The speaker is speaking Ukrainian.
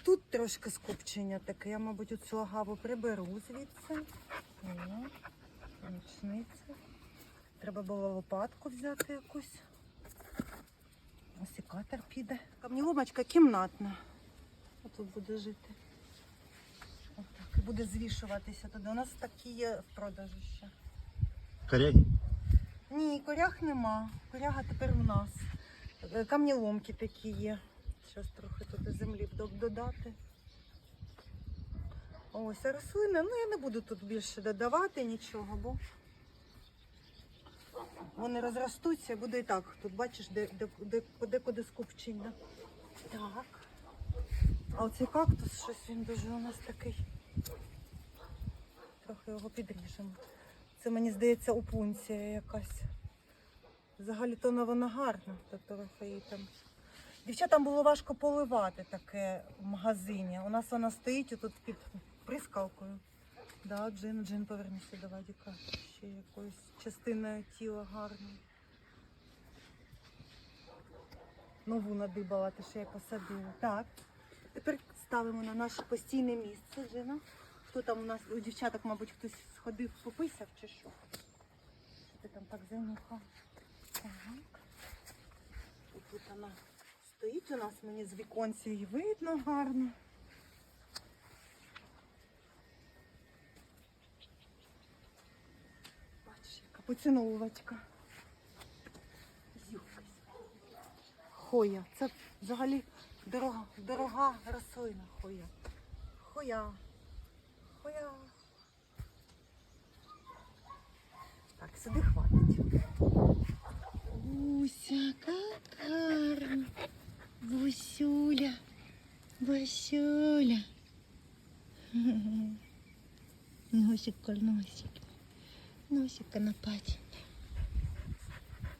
Отут трошки скупчення таке. Я, мабуть, оцю агаву приберу звідси. О, Річниця. Треба було лопатку взяти якусь. Ось і катер піде. Камніломочка кімнатна. Отут буде жити. Отак. І буде звішуватися туди. У нас такі є в продажу ще. Коряги? Ні, коряг нема. Коряга тепер у нас. Е, Камніломки такі є. Зараз трохи туди землі додати. Ось, а рослини, ну я не буду тут більше додавати нічого, бо вони розростуться, буде і так. Тут бачиш, де, де, де, подекуди скупчення. Так. А оцей кактус, щось він дуже у нас такий. Трохи його підріжемо. Це мені здається опунція якась. Взагалі то вона гарна, то трохи її там. Дівчатам було важко поливати таке в магазині. У нас вона стоїть тут під прискалкою. Да, джин, джин повернися до Вадіка. Ще якоюсь частиною тіла гарною. Нову надибала, те, що я посадила. Так. Тепер ставимо на наше постійне місце, Джина. Хто там у нас, у дівчаток, мабуть, хтось сходив, пописав чи що? Що ти там так занюхав? Так. І тут вона стоїть у нас, мені з віконця її видно гарно. Бачиш, яка поціновувачка. Хоя. Це взагалі дорога, дорога рослина хоя. Хоя. Хоя. Бусюля. Носик, носик. Носик на паті.